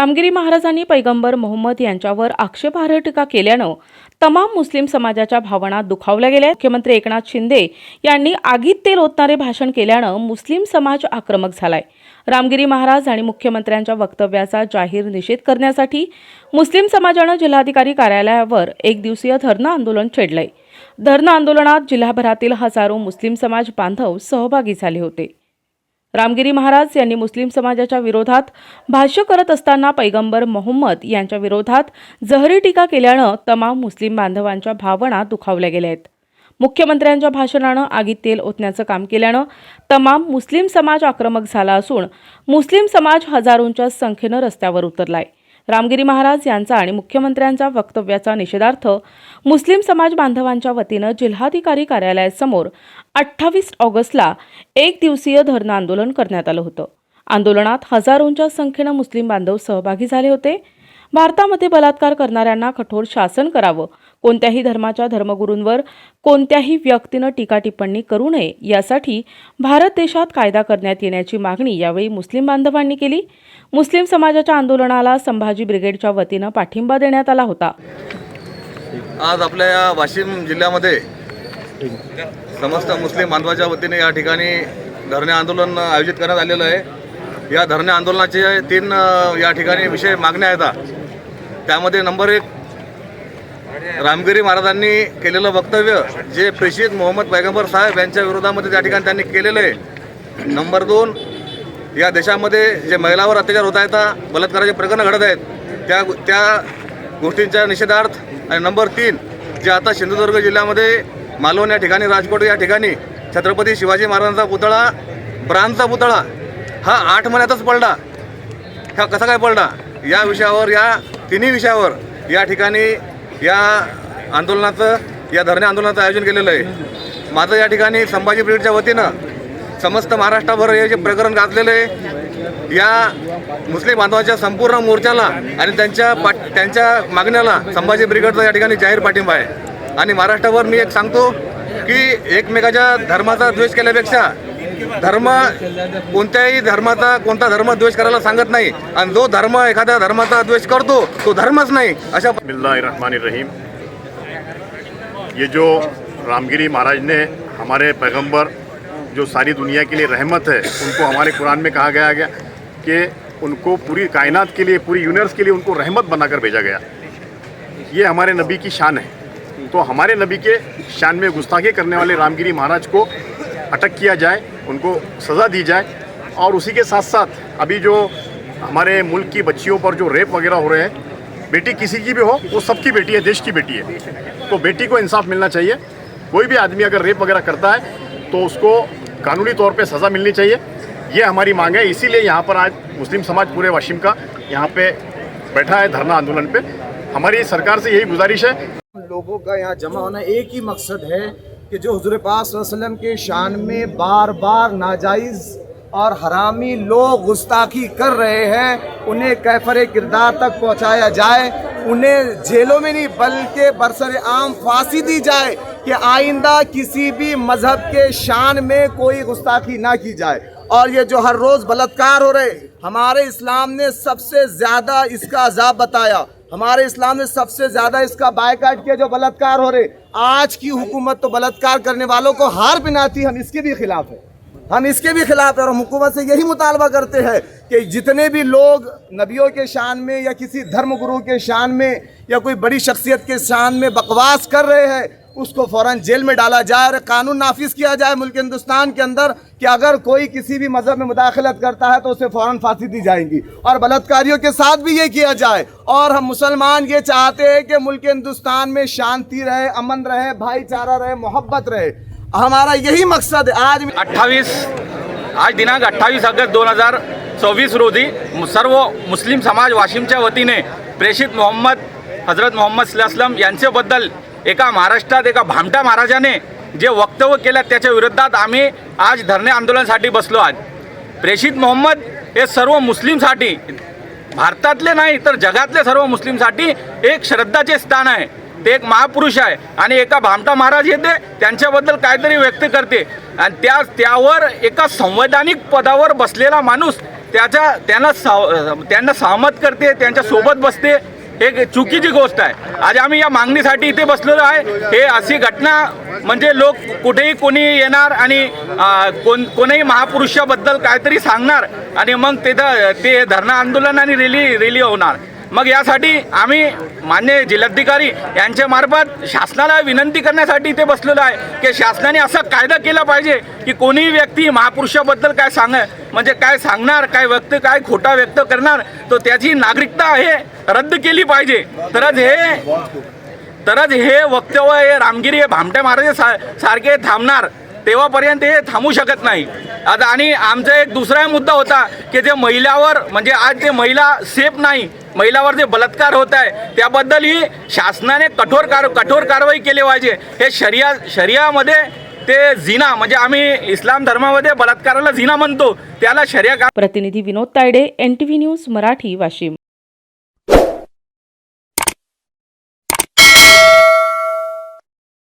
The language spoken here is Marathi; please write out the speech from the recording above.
रामगिरी महाराजांनी पैगंबर मोहम्मद यांच्यावर आक्षेपार्ह टीका केल्यानं तमाम मुस्लिम समाजाच्या भावना दुखावल्या गेल्या. मुख्यमंत्री एकनाथ शिंदे यांनी आगीत तेल ओतणारे भाषण केल्यानं मुस्लिम समाज आक्रमक झालाय. रामगिरी महाराज आणि मुख्यमंत्र्यांच्या वक्तव्याचा जाहीर निषेध करण्यासाठी मुस्लिम समाजानं जिल्हाधिकारी कार्यालयावर एक दिवसीय धरणं आंदोलन छेडलंय. धरणं आंदोलनात जिल्हाभरातील हजारो मुस्लिम समाज बांधव सहभागी झाले होते. रामगिरी महाराज यांनी मुस्लिम समाजाच्या विरोधात भाष्य करत असताना पैगंबर मोहम्मद यांच्या विरोधात जहरी टीका केल्यानं तमाम मुस्लिम बांधवांच्या भावना दुखावल्या गेल्या आहेत मुख्यमंत्र्यांच्या भाषणानं आगीत तेल ओतण्याचं काम केल्यानं तमाम मुस्लिम समाज आक्रमक झाला असून मुस्लिम समाज हजारोंच्या संख्येनं रस्त्यावर उतरलाय. रामगिरी महाराज यांचा आणि मुख्यमंत्र्यांच्या वक्तव्याचा निषेधार्थ मुस्लिम समाज बांधवांच्या वतीनं जिल्हाधिकारी कार्यालयासमोर अठ्ठावीस ऑगस्टला एक दिवसीय धरणं आंदोलन करण्यात आलं होतं. आंदोलनात हजारोंच्या संख्येनं मुस्लिम बांधव सहभागी झाले होते. भारतामध्ये बलात्कार करणाऱ्यांना कठोर शासन करावं कोणत्याही धर्माच्या धर्मगुरूंवर कोणत्याही व्यक्तीनं टीका टिप्पणी करू नये यासाठी भारत देशात कायदा करण्यात येण्याची मागणी यावेळी मुस्लिम बांधवांनी केली. मुस्लिम समाजाच्या आंदोलनाला संभाजी ब्रिगेडच्या वतीनं पाठिंबा देण्यात आला होता. आज आपल्या या वाशिम जिल्ह्यामध्ये समस्त मुस्लिम बांधवाच्या वतीने या ठिकाणी धरणे आंदोलन आयोजित करण्यात आलेलं आहे. या धरणे आंदोलनाचे तीन या ठिकाणी विषय मागण्या आहेत. त्यामध्ये नंबर एक रामगिरी महाराजांनी केलेलं वक्तव्य जे प्रेषित मोहम्मद पैगंबर साहेब यांच्या विरोधामध्ये त्या ठिकाणी त्यांनी केलेलं आहे. नंबर दोन या देशामध्ये जे महिलावर अत्याचार होत आहेत बलात्काराचे प्रकरणं घडत आहेत त्या त्या गोष्टींच्या निषेधार्थ. आणि नंबर तीन जे आता सिंधुदुर्ग जिल्ह्यामध्ये मालवण या ठिकाणी राजकोट या ठिकाणी छत्रपती शिवाजी महाराजांचा पुतळा ब्रांचा पुतळा हा आठ महिन्यातच पडला. हा कसा काय पडला? या विषयावर या तिन्ही विषयावर या ठिकाणी या आंदोलनाचं या धरणे आंदोलनाचं आयोजन केलेलं आहे. माझं या ठिकाणी संभाजी ब्रिगेडच्या वतीनं समस्त महाराष्ट्राभर हे जे प्रकरण गाजलेलं आहे या मुस्लिम बांधवांच्या संपूर्ण मोर्चाला आणि त्यांच्या पाठ त्यांच्या मागण्याला संभाजी ब्रिगेडचा या ठिकाणी जाहीर पाठिंबा आहे. आणि महाराष्ट्रावर मी एक सांगतो की एकमेकाच्या धर्माचा द्वेष केल्यापेक्षा धर्म कोणत्याही धर्माचा, कोणता धर्म द्वेष करायला सांगत नाही. आणि जो धर्म एखाद्या धर्माचा द्वेष करतो तो धर्मच नाही. अशा बिस्मिल्लाहिर्रहमानिर्रहीम. ये जो रामगिरी महाराज ने हमारे पैगंबर, जो सारी दुनिया के लिए रहमत है, उनको हमारे कुरान में कहा गया गया कि उनको पूरी कायनात के लिए, पूरी यूनिवर्स के लिए उनको रहमत बनाकर भेजा गया। ये हमारे नबी की शान है। तो हमारे नबी के शान में गुस्ताखी करने वाले रामगिरी महाराज को अटक किया जाए। उनको सज़ा दी जाए और उसी के साथ साथ अभी जो हमारे मुल्क की बच्चियों पर जो रेप वगैरह हो रहे हैं, बेटी किसी की भी हो, वो सबकी बेटी है, देश की बेटी है। तो बेटी को इंसाफ मिलना चाहिए। कोई भी आदमी अगर रेप वगैरह करता है तो उसको कानूनी तौर पे सज़ा मिलनी चाहिए। ये हमारी मांग है, इसीलिए यहाँ पर आज मुस्लिम समाज पूरे वाशिम का यहाँ पे बैठा है धरना आंदोलन पे। हमारी सरकार से यही गुजारिश है। लोगों का यहाँ जमा होना एक ही मकसद है कि जो हजूर पास वसलम के शान में बार बार नाजायज़ और हरामी लोग गुस्ताखी कर रहे हैं, उन्हें कैफर किरदार तक पहुँचाया जाए, उन्हें जेलों में नहीं, बल्कि बरसर आम फांसी दी जाए कि आइंदा किसी भी मज़हब के शान में कोई गुस्ताखी ना की जाए। और ये जो हर रोज़ बलात्कार हो रहे, हमारे इस्लाम ने सबसे ज़्यादा इसका अजाब बताया। हमारे इस्लाम ने सबसे ज़्यादा इसका बायकाट किया जो बलात्कार हो रहे। आज की हुकूमत तो बलात्कार करने वालों को हार पिनाती, हम इसके भी खिलाफ है। हम इसके भी खिलाफ है और हुकूमत से यही मुतालबा करते हैं कि जितने भी लोग नबियों के शान में या किसी धर्म गुरु के शान में या कोई बड़ी शख्सियत के शान में बकवास कर रहे हैं उसको फ़ौरन जेल में डाला जाए और कानून नाफिज किया जाए मुल्क हिंदुस्तान के अंदर कि अगर कोई किसी भी मज़हब में मुदाखलत करता है तो उसे फ़ौरन फांसी दी जाएगी। और बलात्कारियों के साथ भी ये किया जाए। और हम मुसलमान ये चाहते हैं कि मुल्क हिंदुस्तान में शांति रहे, अमन रहे, भाईचारा रहे, मोहब्बत रहे। हमारा यही मकसद है। आज अठ्ठावीस आज दिनांक अठ्ठावीस ऑगस्ट दोन हज़ार सव्वीस रोजी सर्व मुस्लिम समाज वाशिमच्या वतीने प्रेषित मोहम्मद हज़रत मोहम्मद सल्लाम यांच्याबद्दल एका महाराष्ट्रात एका भामटा महाराजाने जे वक्तव्य केलं त्याच्या विरोधात आम्ही आज धरणे आंदोलनासाठी बसलो आहोत. प्रेषित मोहम्मद हे सर्व मुस्लिमसाठी भारतातले नाही तर जगातले सर्व मुस्लिमसाठी एक श्रद्धाचे स्थान आहे. ते एक महापुरुष आहे आणि एका भामटा महाराज येते त्यांच्याबद्दल काहीतरी व्यक्त करते. आणि त्या त्यावर एका संवैधानिक पदावर बसलेला माणूस त्याच्या त्यांना साव त्यांना सहमत करते त्यांच्यासोबत बसते. हे चुकीची गोष्ट आहे. आज आम्ही या मागणीसाठी इथे बसलेलो आहे. हे अशी घटना म्हणजे लोक कुठेही कोणी येणार आणि कोण कोणीही महापुरुषाबद्दल काहीतरी सांगणार आणि मग तिथं ते धरणं आंदोलन आणि रेली रेली होणार. मग यासाठी आम्ही मान्य जिल्हाधिकारी यांच्या मार्फत शासनाला विनंती करण्यासाठी इथे बसलेलो आहे की शासनाने असा कायदा केला पाहिजे की कोणीही व्यक्ती महापुरुषाबद्दल काय सांग म्हणजे काय सांगणार काय व्यक्त काय खोटा व्यक्त करणार तो त्याची नागरिकता हे रद्द केली पाहिजे. तरच हे तरच हे वक्तव्य हे रामगिरी हे भामटे महाराज सा सारखे थांबणार. तेव्हापर्यंत हे थांबू शकत नाही. आता आणि आमचा एक दुसरा मुद्दा होता की जे महिलावर म्हणजे आज जे महिला सेफ नाही महिलावर जे बलात्कार होत आहे त्याबद्दलही शासनाने कठोर कार कठोर कारवाई केली पाहिजे. हे शरिया शरियामध्ये ते झिना म्हणजे आम्ही इस्लाम धर्मामध्ये बलात्काराला झिना म्हणतो त्याला शर्या प्रतिनिधी Vinod Tayade N T V news Marathi Washim.